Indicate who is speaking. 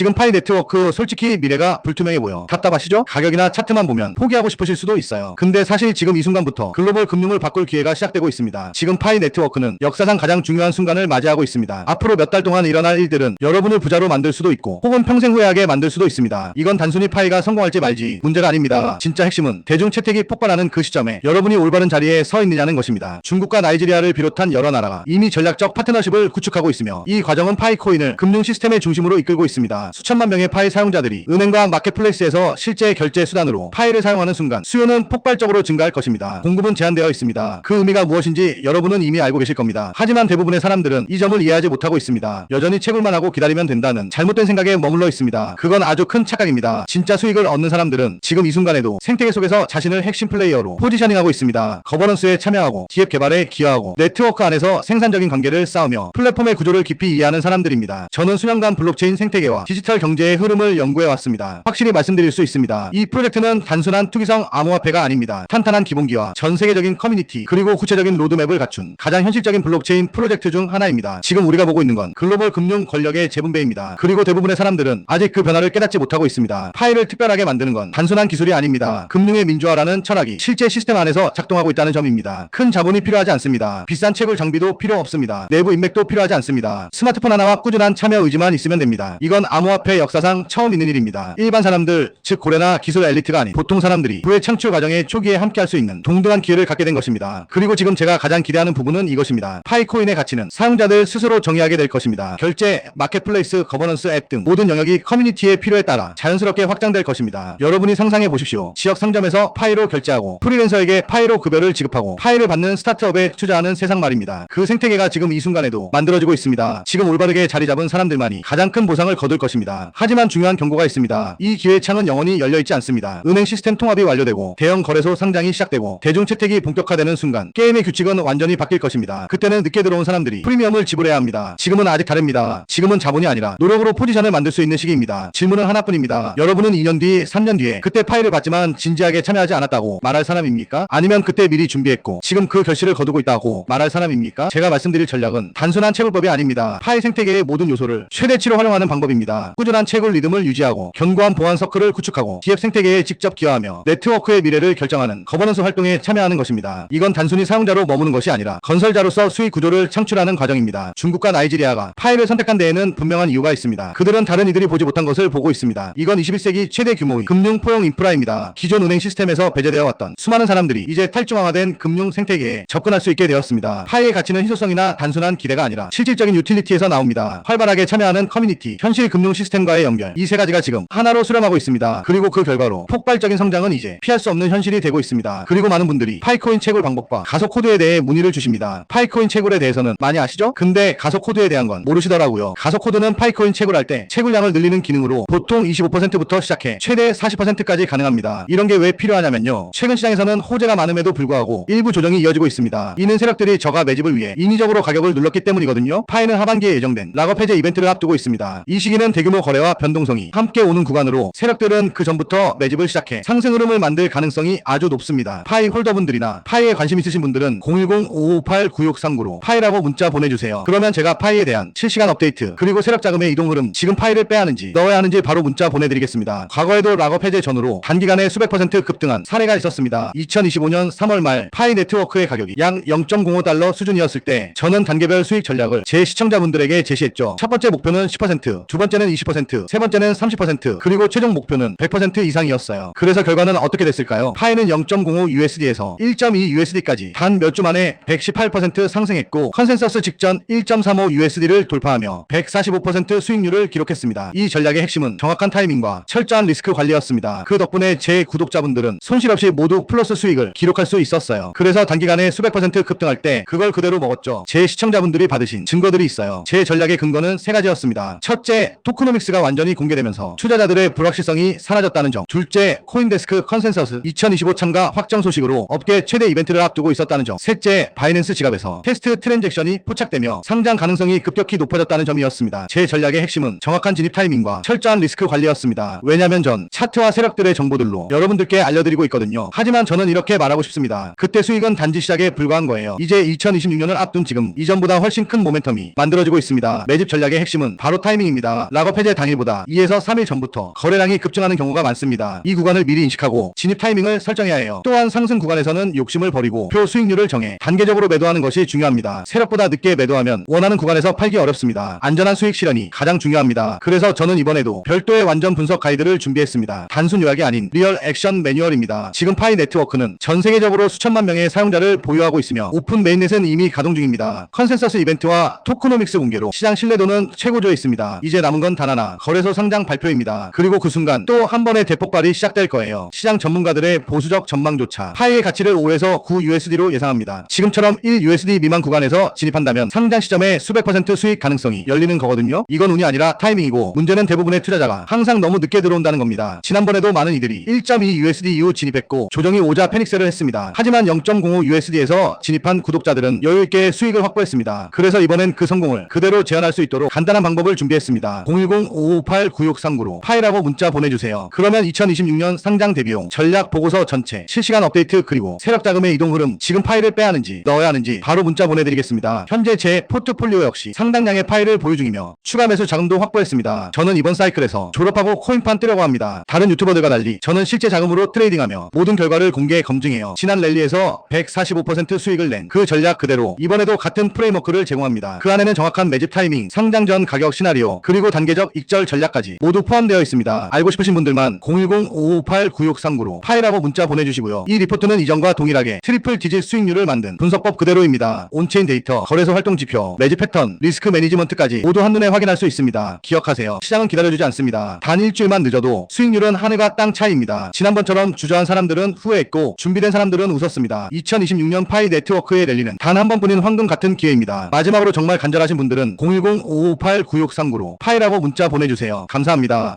Speaker 1: 지금 파이 네트워크 솔직히 미래가 불투명해 보여. 답답하시죠? 가격이나 차트만 보면 포기하고 싶으실 수도 있어요. 근데 사실 지금 이 순간부터 글로벌 금융을 바꿀 기회가 시작되고 있습니다. 지금 파이 네트워크는 역사상 가장 중요한 순간을 맞이하고 있습니다. 앞으로 몇 달 동안 일어날 일들은 여러분을 부자로 만들 수도 있고 혹은 평생 후회하게 만들 수도 있습니다. 이건 단순히 파이가 성공할지 말지 문제가 아닙니다. 진짜 핵심은 대중 채택이 폭발하는 그 시점에 여러분이 올바른 자리에 서 있느냐는 것입니다. 중국과 나이지리아를 비롯한 여러 나라가 이미 전략적 파트너십을 구축하고 있으며 이 과정은 파이코인을 금융 시스템의 중심으로 이끌고 있습니다. 수천만 명의 파이 사용자들이 은행과 마켓플레이스에서 실제 결제 수단으로 파이를 사용하는 순간 수요는 폭발적으로 증가할 것입니다. 공급은 제한되어 있습니다. 그 의미가 무엇인지 여러분은 이미 알고 계실 겁니다. 하지만 대부분의 사람들은 이 점을 이해하지 못하고 있습니다. 여전히 채굴만 하고 기다리면 된다는 잘못된 생각에 머물러 있습니다. 그건 아주 큰 착각입니다. 진짜 수익을 얻는 사람들은 지금 이 순간에도 생태계 속에서 자신을 핵심 플레이어로 포지셔닝하고 있습니다. 거버넌스에 참여하고 기업 개발에 기여하고 네트워크 안에서 생산적인 관계를 쌓으며 플랫폼의 구조를 깊이 이해하는 사람들입니다. 저는 수년간 블록체인 생태계와 디지털 경제의 흐름을 연구해 왔습니다. 확실히 말씀드릴 수 있습니다. 이 프로젝트는 단순한 투기성 암호화폐가 아닙니다. 탄탄한 기본기와 전 세계적인 커뮤니티 그리고 구체적인 로드맵을 갖춘 가장 현실적인 블록체인 프로젝트 중 하나입니다. 지금 우리가 보고 있는 건 글로벌 금융 권력의 재분배입니다. 그리고 대부분의 사람들은 아직 그 변화를 깨닫지 못하고 있습니다. 파일을 특별하게 만드는 건 단순한 기술이 아닙니다. 금융의 민주화라는 철학이 실제 시스템 안에서 작동하고 있다는 점입니다. 큰 자본이 필요하지 않습니다. 비싼 채굴 장비도 필요 없습니다. 내부 인맥도 필요하지 않습니다. 스마트폰 하나와 꾸준한 참여 의지만 있으면 됩니다. 이건 암호화폐 역사상 처음 있는 일입니다. 일반 사람들, 즉 고래나 기술 엘리트가 아닌 보통 사람들이 부의 창출 과정의 초기에 함께할 수 있는 동등한 기회를 갖게 된 것입니다. 그리고 지금 제가 가장 기대하는 부분은 이것입니다. 파이코인의 가치는 사용자들 스스로 정의하게 될 것입니다. 결제, 마켓플레이스, 거버넌스 앱 등 모든 영역이 커뮤니티의 필요에 따라 자연스럽게 확장될 것입니다. 여러분이 상상해 보십시오. 지역 상점에서 파이로 결제하고 프리랜서에게 파이로 급여를 지급하고 파이를 받는 스타트업에 투자하는 세상 말입니다. 그 생태계가 지금 이 순간에도 만들어지고 있습니다. 지금 올바르게 자리 잡은 사람들만이 가장 큰 보상을 거둘 것입니다. 하지만 중요한 경고가 있습니다. 이 기회 창은 영원히 열려 있지 않습니다. 은행 시스템 통합이 완료되고 대형 거래소 상장이 시작되고 대중 채택이 본격화되는 순간 게임의 규칙은 완전히 바뀔 것입니다. 그때는 늦게 들어온 사람들이 프리미엄을 지불해야 합니다. 지금은 아직 다릅니다. 지금은 자본이 아니라 노력으로 포지션을 만들 수 있는 시기입니다. 질문은 하나뿐입니다. 여러분은 2년 뒤, 3년 뒤에 그때 파일을 받지만 진지하게 참여하지 않았다고 말할 사람입니까? 아니면 그때 미리 준비했고 지금 그 결실을 거두고 있다고 말할 사람입니까? 제가 말씀드릴 전략은 단순한 채굴법이 아닙니다. 파일 생태계의 모든 요소를 최대치로 활용하는 방법입니다. 꾸준한 채굴 리듬을 유지하고 견고한 보안 서클을 구축하고 기업 생태계에 직접 기여하며 네트워크의 미래를 결정하는 거버넌스 활동에 참여하는 것입니다. 이건 단순히 사용자로 머무는 것이 아니라 건설자로서 수익 구조를 창출하는 과정입니다. 중국과 나이지리아가 파일을 선택한 데에는 분명한 이유가 있습니다. 그들은 다른 이들이 보지 못한 것을 보고 있습니다. 이건 21세기 최대 규모의 금융 포용 인프라입니다. 기존 은행 시스템에서 배제되어 왔던 수많은 사람들이 이제 탈중앙화된 금융 생태계에 접근할 수 있게 되었습니다. 파이의 가치는 희소성이나 단순한 기대가 아니라 실질적인 유틸리티에서 나옵니다. 활발하게 참여하는 커뮤니티, 현실 금융 시스템과의 연결, 이 세 가지가 지금 하나로 수렴하고 있습니다. 그리고 그 결과로 폭발적인 성장은 이제 피할 수 없는 현실이 되고 있습니다. 그리고 많은 분들이 파이코인 채굴 방법과 가속 코드에 대해 문의를 주십니다. 파이코인 채굴에 대해서는 많이 아시죠? 근데 가속 코드에 대한 건 모르시더라고요. 가속 코드는 파이코인 채굴할 때 채굴량을 늘리는 기능으로 보통 25%부터 시작해 최대 40%까지 가능합니다. 이런 게 왜 필요하냐면요. 최근 시장에서는 호재가 많음에도 불구하고 일부 조정이 이어지고 있습니다. 이는 세력들이 저가 매집을 위해 인위적으로 가격을 눌렀기 때문이거든요. 파이는 하반기에 예정된 락업 해제 이벤트를 앞두고 있습니다. 이 시기는 대규모 거래와 변동성이 함께 오는 구간으로 세력들은 그 전부터 매집을 시작해 상승 흐름을 만들 가능성이 아주 높습니다. 파이 홀더분들이나 파이에 관심 있으신 분들은 010-558-9639로 파이라고 문자 보내주세요. 그러면 제가 파이에 대한 실시간 업데이트 그리고 세력 자금의 이동 흐름 지금 파이를 빼야 하는지 넣어야 하는지 바로 문자 보내드리겠습니다. 과거에도 락업 해제 전후로 단기간에 수백 퍼센트 급등한 사례가 있었습니다. 2025년 3월 말 파이 네트워크의 가격이 약 0.05달러 수준이었을 때 저는 단계별 수익 전략을 제 시청자분들에게 제시했죠. 첫 번째 목표는 10%, 두 번째는 20%, 세 번째는 30%, 그리고 최종 목표는 100% 이상이었어요. 그래서 결과는 어떻게 됐을까요? 파이는 0.05 USD에서 1.2 USD까지 단 몇 주 만에 118% 상승했고 컨센서스 직전 1.35 USD를 돌파하며 145% 수익률을 기록했습니다. 이 전략의 핵심은 정확한 타이밍과 철저한 리스크 관리였습니다. 그 덕분에 제 구독자분들은 손실 없이 모두 플러스 수익을 기록할 수 있었어요. 그래서 단기간에 수백 퍼센트 급등할 때 그걸 그대로 먹었죠. 제 시청자분들이 받으신 증거들이 있어요. 제 전략의 근거는 세 가지였습니다. 첫째, 토크 노믹스가 완전히 공개되면서 투자자들의 불확실성이 사라졌다는 점. 둘째, 코인데스크 컨센서스 2025 참가 확정 소식으로 업계 최대 이벤트를 앞두고 있었다는 점. 셋째, 바이낸스 지갑에서 테스트 트랜잭션이 포착되며 상장 가능성이 급격히 높아졌다는 점이었습니다. 제 전략의 핵심은 정확한 진입 타이밍과 철저한 리스크 관리였습니다. 왜냐면 전 차트와 세력들의 정보들로 여러분들께 알려드리고 있거든요. 하지만 저는 이렇게 말하고 싶습니다. 그때 수익은 단지 시작에 불과한 거예요. 이제 2026년을 앞둔 지금 이전보다 훨씬 큰 모멘텀이 만들어지고 있습니다. 매집 전략의 핵심은 바로 타이밍입니다. 락업 작업 해제 당일보다 2에서 3일 전부터 거래량이 급증하는 경우가 많습니다. 이 구간을 미리 인식하고 진입 타이밍을 설정해야 해요. 또한 상승 구간에서는 욕심을 버리고 표 수익률을 정해 단계적으로 매도하는 것이 중요합니다. 세력보다 늦게 매도하면 원하는 구간에서 팔기 어렵습니다. 안전한 수익 실현이 가장 중요합니다. 그래서 저는 이번에도 별도의 완전 분석 가이드를 준비했습니다. 단순 요약이 아닌 리얼 액션 매뉴얼입니다. 지금 파이 네트워크는 전 세계적으로 수천만 명의 사용자를 보유하고 있으며 오픈 메인넷은 이미 가동 중입니다. 컨센서스 이벤트와 토크노믹스 공개로 시장 신뢰도는 최고조에 있습니다. 이제 남은 건단 하나 거래소 상장 발표입니다. 그리고 그 순간 또 한 번의 대폭발이 시작될 거예요. 시장 전문가들의 보수적 전망조차 파이의 가치를 5에서 9 USD로 예상합니다. 지금처럼 1 USD 미만 구간에서 진입한다면 상장 시점에 수백 퍼센트 수익 가능성이 열리는 거거든요. 이건 운이 아니라 타이밍이고 문제는 대부분의 투자자가 항상 너무 늦게 들어온다는 겁니다. 지난번에도 많은 이들이 1.2 USD 이후 진입했고 조정이 오자 패닉셀을 했습니다. 하지만 0.05 USD에서 진입한 구독자들은 여유 있게 수익을 확보했습니다. 그래서 이번엔 그 성공을 그대로 재현할 수 있도록 간단한 방법을 준비했습니다. 010-558-9639로 파이라고 문자 보내주세요. 그러면 2026년 상장 대비용, 전략 보고서 전체, 실시간 업데이트 그리고 세력 자금의 이동 흐름, 지금 파일을 빼야 하는지 넣어야 하는지 바로 문자 보내드리겠습니다. 현재 제 포트폴리오 역시 상당량의 파일을 보유 중이며 추가 매수 자금도 확보했습니다. 저는 이번 사이클에서 졸업하고 코인판 뜨려고 합니다. 다른 유튜버들과 달리 저는 실제 자금으로 트레이딩하며 모든 결과를 공개 검증해요. 지난 랠리에서 145% 수익을 낸 그 전략 그대로 이번에도 같은 프레임워크를 제공합니다. 그 안에는 정확한 매집 타이밍, 상장 전 가격 시나리오, 그리고 단계 적 익절 전략까지 모두 포함되어 있습니다. 알고 싶으신 분들만 010-558-9639로 파이라고 문자 보내주시고요. 이 리포트는 이전과 동일하게 트리플 디짓 수익률을 만든 분석법 그대로입니다. 온체인 데이터, 거래소 활동 지표, 매집 패턴, 리스크 매니지먼트까지 모두 한눈에 확인할 수 있습니다. 기억하세요. 시장은 기다려주지 않습니다. 단 일주일만 늦어도 수익률은 하늘과 땅 차이입니다. 지난번처럼 주저한 사람들은 후회했고 준비된 사람들은 웃었습니다. 2026년 파이 네트워크의 랠리는 단 한 번뿐인 황금 같은 기회입니다. 마지막으로 정말 간절하신 분들은 010-558-9639로 파이라고 문자 보내주세요. 감사합니다.